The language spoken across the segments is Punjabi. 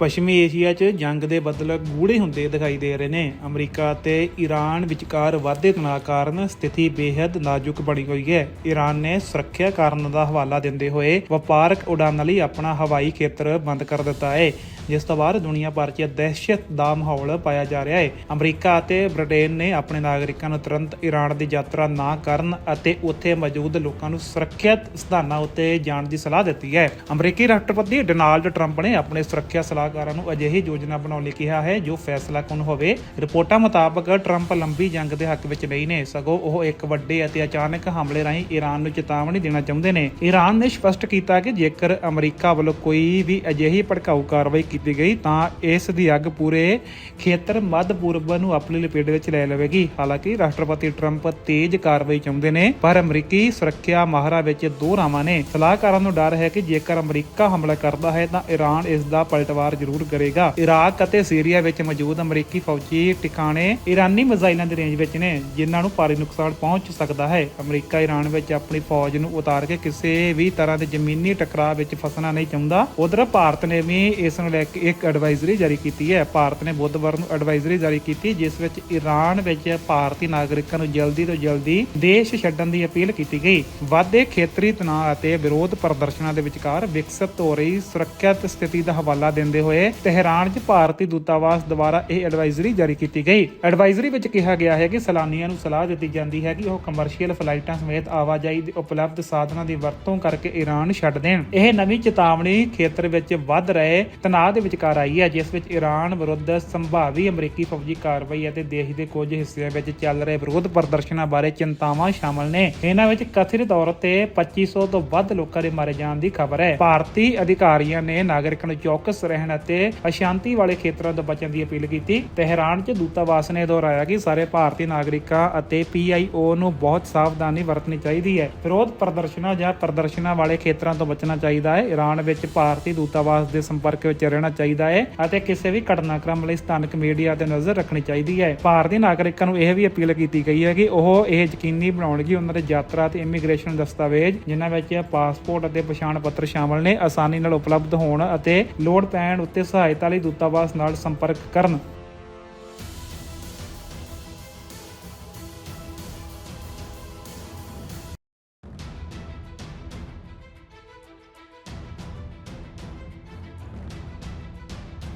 ਪੱਛਮੀ ਏਸ਼ੀਆ 'ਚ ਜੰਗ ਦੇ ਬਦਲ ਗੂੜੇ ਹੁੰਦੇ ਦਿਖਾਈ ਦੇ ਰਹੇ ਨੇ। ਅਮਰੀਕਾ ਤੇ ਈਰਾਨ ਵਿਚਕਾਰ ਵਾਧੇ ਤਣਾਅ ਕਾਰਨ ਸਥਿਤੀ ਬੇहद ਨਾਜ਼ੁਕ ਬਣੀ ਹੋਈ ਹੈ। ਈਰਾਨ ਨੇ ਸੁਰੱਖਿਆ ਕਾਰਨ ਦਾ ਹਵਾਲਾ ਦਿੰਦੇ ਹੋਏ ਵਪਾਰਕ ਉਡਾਨਾਂ ਲਈ ਆਪਣਾ ਹਵਾਈ ਖੇਤਰ ਬੰਦ ਕਰ ਦਿੱਤਾ ਹੈ। ਜਿਸ ਤੋਂ ਬਾਅਦ ਦੁਨੀਆ ਭਰ 'ਚ ਦਹਿਸ਼ਤ ਦਾ ਮਾਹੌਲ ਪਾਇਆ ਜਾ ਰਿਹਾ ਹੈ। ਅਮਰੀਕਾ ਅਤੇ ਬ੍ਰਿਟੇਨ ਨੇ ਆਪਣੇ ਨਾਗਰਿਕਾਂ ਨੂੰ ਤੁਰੰਤ ਈਰਾਨ ਦੀ ਯਾਤਰਾ ਨਾ ਕਰਨ ਅਤੇ ਉੱਥੇ ਮੌਜੂਦ ਲੋਕਾਂ ਨੂੰ ਸੁਰੱਖਿਅਤ ਸਥਾਨਾਂ ਉੱਤੇ ਜਾਣ ਦੀ ਸਲਾਹ ਦਿੱਤੀ ਹੈ। ਅਮਰੀਕੀ ਰਾਸ਼ਟਰਪਤੀ ਡੋਨਾਲਡ ਟਰੰਪ ਨੇ ਆਪਣੇ ਸੁਰੱਖਿਆ ਸਲਾਹਕਾਰਾਂ ਨੂੰ ਅਜਿਹੀ ਯੋਜਨਾ ਬਣਾਉਣ ਲਈ ਕਿਹਾ ਹੈ, ਜੋ ਫੈਸਲਾਕੁਨ ਹੋਵੇ, ਰਿਪੋਰਟਾਂ ਮੁਤਾਬਕ ਟਰੰਪ ਲੰਬੀ ਜੰਗ ਦੇ ਹੱਕ ਵਿੱਚ ਨਹੀਂ ਨੇ। ਸਗੋਂ ਉਹ ਇੱਕ ਵੱਡੇ ਅਤੇ ਅਚਾਨਕ ਹਮਲੇ ਰਾਹੀਂ ਈਰਾਨ ਨੂੰ ਚੇਤਾਵਨੀ ਦੇਣਾ ਚਾਹੁੰਦੇ ਨੇ। ਈਰਾਨ ਨੇ ਸਪਸ਼ਟ ਕੀਤਾ ਕਿ ਜੇਕਰ ਅਮਰੀਕਾ ਵੱਲੋਂ ਕੋਈ ਵੀ ਅਜਿਹੀ ਭੜਕਾਊ ਕਾਰਵਾਈ ਕੀਤੀ ਗਈ, ਤਾਂ ਇਸ ਦੀ ਅੱਗ ਪੂਰੇ ਖੇਤਰ ਮੱਧ ਪੂਰਬ ਨੂੰ ਆਪਣੀ ਲਪੇਟ ਵਿੱਚ ਲੈ ਲਵੇਗੀ। ਹਾਲਾਂਕਿ, ਰਾਸ਼ਟਰਪਤੀ ਟਰੰਪ ਤੇਜ਼ ਕਾਰਵਾਈ ਚਾਹੁੰਦੇ ਨੇ, ਪਰ ਅਮਰੀਕੀ ਸੁਰੱਖਿਆ ਮਾਹਰਾਂ ਵਿੱਚ ਦੋ ਰਾਵਾਂ ਨੇ। ਸਲਾਹਕਾਰਾਂ ਨੂੰ ਡਰ ਹੈ ਕਿ ਜੇਕਰ ਅਮਰੀਕਾ ਹਮਲਾ ਕਰਦਾ ਹੈ, ਤਾਂ ਈਰਾਨ ਇਸ ਦਾ ਪਲਟਵਾਰ ਜ਼ਰੂਰ ਕਰੇਗਾ। ਇਰਾਕ ਅਤੇ ਸੀਰੀਆ ਵਿੱਚ ਮੌਜੂਦ ਅਮਰੀਕੀ ਫੌਜੀ ਟਿਕਾਣੇ ਈਰਾਨੀ ਮਿਜ਼ਾਈਲਾਂ ਦੀ ਰੇਂਜ ਵਿੱਚ ਨੇ, ਜਿਨ੍ਹਾਂ ਨੂੰ ਭਾਰੀ ਨੁਕਸਾਨ ਪਹੁੰਚ ਸਕਦਾ ਹੈ। ਅਮਰੀਕਾ ਈਰਾਨ ਵਿੱਚ ਆਪਣੀ ਫੌਜ ਨੂੰ ਉਤਾਰ ਕੇ ਕਿਸੇ ਵੀ ਤਰ੍ਹਾਂ ਦੇ ਜ਼ਮੀਨੀ ਟਕਰਾਅ ਵਿੱਚ ਫਸਣਾ ਨਹੀਂ ਚਾਹੁੰਦਾ। ਉਧਰ ਭਾਰਤ ਨੇ ਵੀ ਇਸ ਨੂੰ ਲੈ ਕੇ ਇੱਕ ਐਡਵਾਈਜ਼ਰੀ ਜਾਰੀ ਕੀਤੀ ਹੈ। ਭਾਰਤ ਨੇ ਬੁੱਧਵਾਰ ਨੂੰ ਐਡਵਾਈਜ਼ਰੀ ਜਾਰੀ ਕੀਤੀ, ਜਿਸ ਵਿੱਚ ਈਰਾਨ ਵਿੱਚ ਭਾਰਤੀ ਨਾਗਰਿਕਾਂ ਨੂੰ ਜਲਦੀ ਤੋਂ ਜਲਦੀ ਦੇਸ਼ ਛੱਡਣ ਦੀ ਅਪੀਲ ਕੀਤੀ ਗਈ। ਵਾਧੇ ਖੇਤਰੀ ਤਣਾਅ ਅਤੇ ਵਿਰੋਧ ਪ੍ਰਦਰਸ਼ਨਾਂ ਦੇ ਵਿਚਕਾਰ ਵਿਕਸਿਤ ਹੋ ਰਹੀ ਸੁਰੱਖਿਅਤ ਸਥਿਤੀ ਦਾ ਹਵਾਲਾ ਦਿੰਦੇ ਹੋਏ ਤਹਿਰਾਨ 'ਚ ਭਾਰਤੀ ਦੂਤਾਵਾਸ ਦੁਆਰਾ ਇਹ ਐਡਵਾਈਜ਼ਰੀ ਜਾਰੀ ਕੀਤੀ ਗਈ। ਐਡਵਾਈਜ਼ਰੀ ਵਿੱਚ ਕਿਹਾ ਗਿਆ ਹੈ ਕਿ ਸੈਲਾਨੀਆਂ ਨੂੰ ਸਲਾਹ ਦਿੱਤੀ ਜਾਂਦੀ ਹੈ ਕਿ ਉਹ ਕਮਰਸ਼ੀਅਲ ਫਲਾਈਟਾਂ ਸਮੇਤ ਆਵਾਜਾਈ ਦੇ ਉਪਲਬਧ ਸਾਧਨਾਂ ਦੀ ਵਰਤੋਂ ਕਰਕੇ ਈਰਾਨ ਛੱਡ ਦੇਣ। ਇਹ ਨਵੀਂ ਚੇਤਾਵਨੀ ਖੇਤਰ ਵਿੱਚ ਵੱਧ ਰਹੇ ਤਣਾਅ ਦੇ ਵਿਚਕਾਰ ਆਈ ਹੈ, ਜਿਸ ਵਿੱਚ ਈਰਾਨ ਵਿਰੁੱਧ ਸੰਭਾਵੀ ਅਮਰੀਕੀ ਫੌਜੀ ਕਾਰਵਾਈ ਅਤੇ ਦੇਸ਼ ਦੇ ਕੁਝ ਹਿੱਸਿਆਂ ਵਿੱਚ ਚੱਲ ਰਹੇ ਵਿਰੋਧ ਪ੍ਰਦਰਸ਼ਨਾਂ ਬਾਰੇ ਚਿੰਤਾਵਾਂ ਸ਼ਾਮਲ ਨੇ। ਇਹਨਾਂ ਵਿੱਚ ਕਥਿਤ ਤੌਰ ਤੇ 2500 ਤੋਂ ਵੱਧ ਲੋਕਾਂ ਦੇ ਮਾਰੇ ਜਾਣ ਦੀ ਖਬਰ ਹੈ। ਭਾਰਤੀ ਅਧਿਕਾਰੀਆਂ ਨੇ ਨਾਗਰਿਕਾਂ ਨੂੰ ਚੌਕਸ ਰਹਿਣ ਅਤੇ ਅਸ਼ਾਂਤੀ ਵਾਲੇ ਖੇਤਰਾਂ ਤੋਂ ਬਚਣ ਦੀ ਅਪੀਲ ਕੀਤੀ। ਤਹਿਰਾਨ 'ਚ ਦੂਤਾਵਾਸ ਨੇ ਦੁਹਰਾਇਆ ਕਿ ਸਾਰੇ ਭਾਰਤੀ ਨਾਗਰਿਕਾਂ ਅਤੇ ਪੀਆਈਓ ਨੂੰ ਬਹੁਤ ਸਾਵਧਾਨੀ ਵਰਤਣੀ ਚਾਹੀਦੀ ਹੈ। ਵਿਰੋਧ ਪ੍ਰਦਰਸ਼ਨਾਂ ਜਾਂ ਪ੍ਰਦਰਸ਼ਨਾਂ ਵਾਲੇ ਖੇਤਰਾਂ ਤੋਂ ਬਚਣਾ ਚਾਹੀਦਾ ਹੈ। ਈਰਾਨ ਵਿੱਚ ਭਾਰਤੀ ਦੂਤਾਵਾਸ ਦੇ ਸੰਪਰਕ ਵਿੱਚ ਰਹਿਣਾ ਚਾਹੀਦਾ ਹੈ ਅਤੇ ਕਿਸੇ ਵੀ ਘਟਨਾਕ੍ਰਮ ਲਈ ਸਥਾਨਕ ਮੀਡੀਆ ਤੇ ਨਜ਼ਰ ਰੱਖਣੀ ਚਾਹੀਦੀ ਹੈ। ਭਾਰਤੀ ਨਾਗਰਿਕਾਂ ਨੂੰ ਇਹ ਵੀ ਅਪੀਲ ਕੀਤੀ ਗਈ ਹੈ ਕਿ ਉਹ ਇਹ ਯਕੀਨੀ ਬਣਾਉਣਗੇ ਕਿ ਉਹਨਾਂ ਦੇ ਯਾਤਰਾ ਤੇ ਇਮੀਗ੍ਰੇਸ਼ਨ ਦਸਤਾਵੇਜ਼, ਜਿਨ੍ਹਾਂ ਵਿੱਚ ਪਾਸਪੋਰਟ ਅਤੇ ਪਛਾਣ ਪੱਤਰ ਸ਼ਾਮਲ ਨੇ, ਆਸਾਨੀ ਨਾਲ ਉਪਲਬਧ ਹੋਣ ਅਤੇ ਲੋੜ ਪੈਣ ਉੱਤੇ ਸਹਾਇਤਾ ਲਈ ਦੂਤਾਵਾਸ ਨਾਲ ਸੰਪਰਕ ਕਰਨ।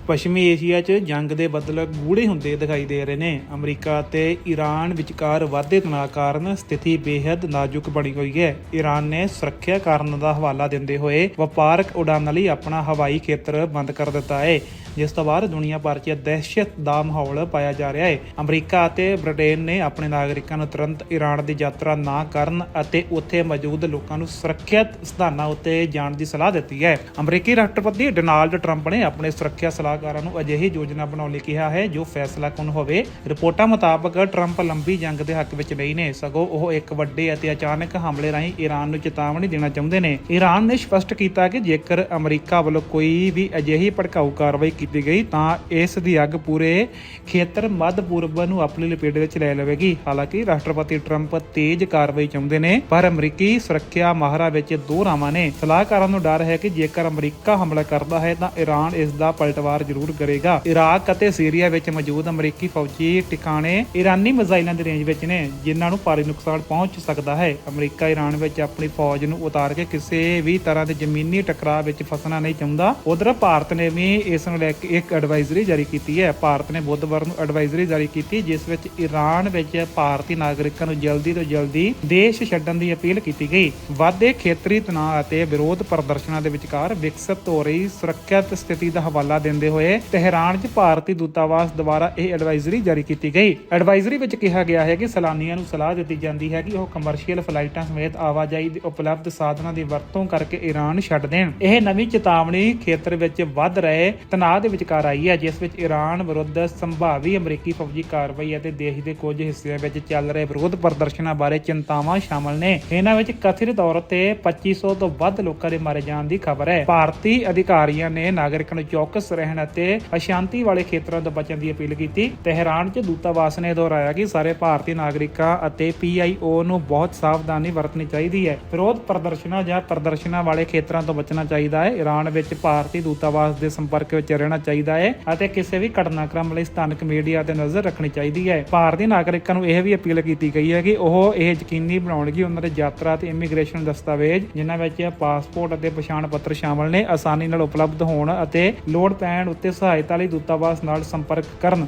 ਪੱਛਮੀ ਏਸ਼ੀਆ 'ਚ ਜੰਗ ਦੇ ਬੱਦਲ ਗੂੜੇ ਹੁੰਦੇ ਦਿਖਾਈ ਦੇ ਰਹੇ ਨੇ। ਅਮਰੀਕਾ ਤੇ ਈਰਾਨ ਵਿਚਕਾਰ ਵਾਧੇ ਤਣਾਅ ਕਾਰਨ ਸਥਿਤੀ ਬੇहद ਨਾਜ਼ੁਕ ਬਣੀ ਹੋਈ ਹੈ। ਈਰਾਨ ਨੇ ਸੁਰੱਖਿਆ ਕਾਰਨ ਦਾ ਹਵਾਲਾ ਦਿੰਦੇ ਹੋਏ ਵਪਾਰਕ ਉਡਾਨਾਂ ਲਈ ਆਪਣਾ ਹਵਾਈ ਖੇਤਰ ਬੰਦ ਕਰ ਦਿੱਤਾ ਹੈ। ਜਿਸ ਤੋਂ ਬਾਅਦ ਦੁਨੀਆ ਭਰ 'ਚ ਦਹਿਸ਼ਤ ਦਾ ਮਾਹੌਲ ਪਾਇਆ ਜਾ ਰਿਹਾ ਹੈ। ਅਮਰੀਕਾ ਅਤੇ ਬ੍ਰਿਟੇਨ ਨੇ ਆਪਣੇ ਨਾਗਰਿਕਾਂ ਨੂੰ ਤੁਰੰਤ ਈਰਾਨ ਦੀ ਯਾਤਰਾ ਨਾ ਕਰਨ ਅਤੇ ਉੱਥੇ ਮੌਜੂਦ ਲੋਕਾਂ ਨੂੰ ਸੁਰੱਖਿਅਤ ਸਥਾਨਾਂ ਉੱਤੇ ਜਾਣ ਦੀ ਸਲਾਹ ਦਿੱਤੀ ਹੈ। ਅਮਰੀਕੀ ਰਾਸ਼ਟਰਪਤੀ ਡੋਨਾਲਡ ਟਰੰਪ ਨੇ ਆਪਣੇ ਸੁਰੱਖਿਆ ਸਲਾਹਕਾਰਾਂ ਨੂੰ ਅਜਿਹੀ ਯੋਜਨਾ ਬਣਾਉਣ ਲਈ ਕਿਹਾ ਹੈ, ਜੋ ਫੈਸਲਾਕੁਨ ਹੋਵੇ, ਰਿਪੋਰਟਾਂ ਮੁਤਾਬਕ ਟਰੰਪ ਲੰਬੀ ਜੰਗ ਦੇ ਹੱਕ ਵਿੱਚ ਨਹੀਂ ਨੇ। ਸਗੋਂ ਉਹ ਇੱਕ ਵੱਡੇ ਅਤੇ ਅਚਾਨਕ ਹਮਲੇ ਰਾਹੀਂ ਈਰਾਨ ਨੂੰ ਚੇਤਾਵਨੀ ਦੇਣਾ ਚਾਹੁੰਦੇ ਨੇ। ਈਰਾਨ ਨੇ ਸਪਸ਼ਟ ਕੀਤਾ ਕਿ ਜੇਕਰ ਅਮਰੀਕਾ ਵੱਲੋਂ ਕੋਈ ਵੀ ਅਜਿਹੀ ਭੜਕਾਊ ਕਾਰਵਾਈ ਕੀਤੀ ਗਈ ਤਾਂ ਇਸ ਦੀ ਅੱਗ ਪੂਰੇ ਖੇਤਰ ਮੱਧ ਪੂਰਬ ਨੂੰ ਆਪਣੀ ਲਪੇਟ ਵਿੱਚ ਲੈ ਲਵੇਗੀ। ਹਾਲਾਂਕਿ ਰਾਸ਼ਟਰਪਤੀ ਟਰੰਪ ਤੇਜ਼ ਕਾਰਵਾਈ ਚਾਹੁੰਦੇ ਨੇ, ਪਰ ਅਮਰੀਕੀ ਸੁਰੱਖਿਆ ਮਾਹਰਾਂ ਵਿੱਚ ਦੋ ਰਾਵਾਂ ਨੇ। ਸਲਾਹਕਾਰਾਂ ਨੂੰ ਡਰ ਹੈ ਕਿ ਜੇਕਰ ਅਮਰੀਕਾ ਹਮਲਾ ਕਰਦਾ ਹੈ ਤਾਂ ਈਰਾਨ ਇਸ ਦਾ ਪਲਟਵਾਰ ਜ਼ਰੂਰ ਕਰੇਗਾ। ਇਰਾਕ ਅਤੇ ਸੀਰੀਆ ਵਿੱਚ ਮੌਜੂਦ ਅਮਰੀਕੀ ਫੌਜੀ ਟਿਕਾਣੇ ਈਰਾਨੀ ਮਿਜ਼ਾਈਲਾਂ ਦੀ ਰੇਂਜ ਵਿੱਚ ਨੇ, ਜਿਨ੍ਹਾਂ ਨੂੰ ਭਾਰੀ ਨੁਕਸਾਨ ਪਹੁੰਚ ਸਕਦਾ ਹੈ। ਅਮਰੀਕਾ ਈਰਾਨ ਵਿੱਚ ਆਪਣੀ ਫੌਜ ਨੂੰ ਉਤਾਰ ਕੇ ਕਿਸੇ ਵੀ ਤਰ੍ਹਾਂ ਦੇ ਜ਼ਮੀਨੀ ਟਕਰਾਅ ਵਿੱਚ ਫਸਣਾ ਨਹੀਂ ਚਾਹੁੰਦਾ। ਉਧਰ ਭਾਰਤ ਨੇ ਵੀ ਇਸ ਨੂੰ ਲੈ ਕੇ ਇੱਕ ਐਡਵਾਈਜ਼ਰੀ ਜਾਰੀ ਕੀਤੀ ਹੈ। ਭਾਰਤ ਨੇ ਬੁੱਧਵਾਰ ਨੂੰ ਐਡਵਾਈਜ਼ਰੀ ਜਾਰੀ ਕੀਤੀ, ਜਿਸ ਵਿੱਚ ਈਰਾਨ ਵਿੱਚ ਭਾਰਤੀ ਨਾਗਰਿਕਾਂ ਨੂੰ ਜਲਦੀ ਤੋਂ ਜਲਦੀ ਦੇਸ਼ ਛੱਡਣ ਦੀ ਅਪੀਲ ਕੀਤੀ ਗਈ। ਵਾਧੇ ਖੇਤਰੀ ਤਣਾਅ ਅਤੇ ਵਿਰੋਧ ਪ੍ਰਦਰਸ਼ਨਾਂ ਦੇ ਵਿਚਕਾਰ ਵਿਕਸਿਤ ਹੋ ਰਹੀ ਸੁਰੱਖਿਅਤ ਸਥਿਤੀ ਦਾ ਹਵਾਲਾ ਦਿੰਦੇ ਹੋਏ ਤਹਿਰਾਨ 'ਚ ਭਾਰਤੀ ਦੂਤਾਵਾਸ ਦੁਆਰਾ ਇਹ ਐਡਵਾਈਜ਼ਰੀ ਜਾਰੀ ਕੀਤੀ ਗਈ। ਐਡਵਾਈਜ਼ਰੀ ਵਿੱਚ ਕਿਹਾ ਗਿਆ ਹੈ ਕਿ ਸੈਲਾਨੀਆਂ ਨੂੰ ਸਲਾਹ ਦਿੱਤੀ ਜਾਂਦੀ ਹੈ ਕਿ ਉਹ ਕਮਰਸ਼ੀਅਲ ਫਲਾਈਟਾਂ ਸਮੇਤ ਆਵਾਜਾਈ ਦੇ ਉਪਲਬਧ ਸਾਧਨਾਂ ਦੀ ਵਰਤੋਂ ਕਰਕੇ ਈਰਾਨ ਛੱਡ ਦੇਣ। ਇਹ ਨਵੀਂ ਚੇਤਾਵਨੀ ਖੇਤਰ ਵਿੱਚ ਵੱਧ ਰਹੇ ਤਣਾਅ ਦੇ ਵਿਚਕਾਰ ਆਈ ਹੈ, ਜਿਸ ਵਿੱਚ ਈਰਾਨ ਵਿਰੁੱਧ ਸੰਭਾਵੀ ਅਮਰੀਕੀ ਫੌਜੀ ਕਾਰਵਾਈ ਅਤੇ ਦੇਸ਼ ਦੇ ਕੁਝ ਹਿੱਸਿਆਂ ਵਿੱਚ ਚੱਲ ਰਹੇ ਵਿਰੋਧ ਪ੍ਰਦਰਸ਼ਨਾਂ ਬਾਰੇ ਚਿੰਤਾਵਾਂ ਸ਼ਾਮਲ ਨੇ। ਇਹਨਾਂ ਵਿੱਚ ਕਥਿਤ ਤੌਰ ਤੇ 2500 ਤੋਂ ਵੱਧ ਲੋਕਾਂ ਦੇ ਮਾਰੇ ਜਾਣ ਦੀ ਖਬਰ ਹੈ। ਭਾਰਤੀ ਅਧਿਕਾਰੀਆਂ ਨੇ ਨਾਗਰਿਕਾਂ ਨੂੰ ਚੌਕਸ ਰਹਿਣ ਅਤੇ ਅਸ਼ਾਂਤੀ ਵਾਲੇ ਖੇਤਰਾਂ ਤੋਂ ਬਚਣ ਦੀ ਅਪੀਲ ਕੀਤੀ। ਤਹਿਰਾਨ 'ਚ ਦੂਤਾਵਾਸ ਨੇ ਦੁਹਰਾਇਆ ਕਿ ਸਾਰੇ ਭਾਰਤੀ ਨਾਗਰਿਕਾਂ ਅਤੇ ਪੀਆਈਓ ਨੂੰ ਬਹੁਤ ਸਾਵਧਾਨੀ ਵਰਤਣੀ ਚਾਹੀਦੀ ਹੈ। ਵਿਰੋਧ ਪ੍ਰਦਰਸ਼ਨਾਂ ਜਾਂ ਪ੍ਰਦਰਸ਼ਨਾਂ ਵਾਲੇ ਖੇਤਰਾਂ ਤੋਂ ਬਚਣਾ ਚਾਹੀਦਾ ਹੈ। ਈਰਾਨ ਵਿੱਚ ਭਾਰਤੀ ਦੂਤਾਵਾਸ ਦੇ ਸੰਪਰਕ ਵਿੱਚ ਰਹਿਣਾ ਦੇਣਾ ਚਾਹੀਦਾ ਹੈ ਅਤੇ ਕਿਸੇ ਵੀ ਘਟਨਾਕ੍ਰਮ ਲਈ ਸਥਾਨਕ ਮੀਡੀਆ ਤੇ ਨਜ਼ਰ ਰੱਖਣੀ ਚਾਹੀਦੀ ਹੈ। ਭਾਰਤੀ ਨਾਗਰਿਕਾਂ ਨੂੰ ਇਹ ਵੀ ਅਪੀਲ ਕੀਤੀ ਗਈ ਹੈ ਕਿ ਉਹ ਇਹ ਯਕੀਨੀ ਬਣਾਉਣ ਕਿ ਉਹਨਾਂ ਦੇ ਯਾਤਰਾ ਤੇ ਇਮੀਗ੍ਰੇਸ਼ਨ ਦਸਤਾਵੇਜ਼, ਜਿਨ੍ਹਾਂ ਵਿੱਚ ਪਾਸਪੋਰਟ ਅਤੇ ਪਛਾਣ ਪੱਤਰ ਸ਼ਾਮਲ ਨੇ, ਆਸਾਨੀ ਨਾਲ ਉਪਲਬਧ ਹੋਣ ਅਤੇ ਲੋੜ ਪੈਣ ਉੱਤੇ ਸਹਾਇਤਾ ਲਈ ਦੂਤਾਵਾਸ ਨਾਲ ਸੰਪਰਕ ਕਰਨ।